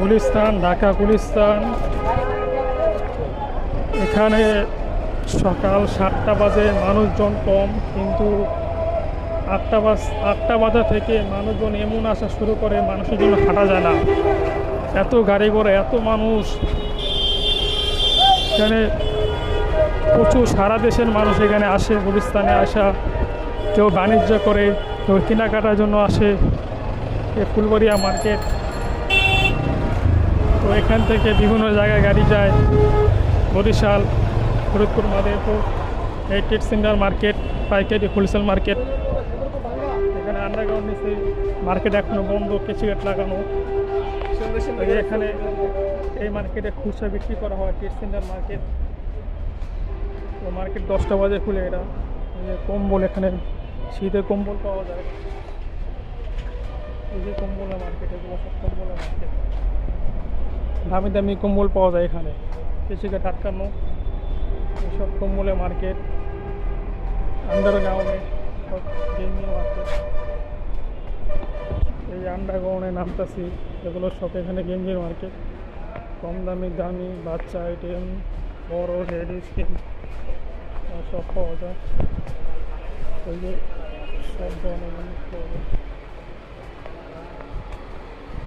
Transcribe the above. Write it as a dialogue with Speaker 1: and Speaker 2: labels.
Speaker 1: গুলিস্তান, ঢাকা গুলিস্তান। এখানে সকাল সাতটা বাজে মানুষজন কম, কিন্তু আটটা বাজ, আটটা বাজা থেকে মানুষজন এমন আসা শুরু করে, মানুষের জন্য হাঁটা যায় না। এত গাড়ি ঘোড়া, এত মানুষ। এখানে প্রচুর সারা দেশের মানুষ এখানে আসে, গুলিস্তানে আসা। কেউ বাণিজ্য করে, কেউ কেনাকাটার জন্য আসে। এ ফুলবাড়িয়া মার্কেট। তো এখান থেকে বিভিন্ন জায়গায় গাড়ি যায়। বরিশাল ফরিদপুর মাদারীপুর এই ট্রেড সেন্টার মার্কেট পাইকারি হোলসেল মার্কেট। এখানে আন্ডারগ্রাউন্ড নিচে মার্কেট এখনও বন্ধ কিছু গেট লাগানো। এখানে এই মার্কেটে খুচরা বিক্রি করা হয় ট্রেড সেন্টার মার্কেট। তো মার্কেট দশটা বাজে খুলে এটা। কম্বল এখানে শীতের কম্বল পাওয়া যায়। এই যে কম্বলের মার্কেট এগুলো সব কম্বলের মার্কেট। দামি দামি কম্বল পাওয়া যায় এখানে। কৃষিকে টাটকানো এইসব কম্বলের মার্কেট। আন্ডারগ্রাউন্ডে সব গেমিং মার্কেট। এই আন্ডারগ্রাউন্ডে নামতাছি। এগুলো সব এখানে গেমিং মার্কেট। কম দামি দামি, বাচ্চা আইটেম বড় স্কিন সব পাওয়া যায়। ওই যে সব ধরনের পাওয়া যায়।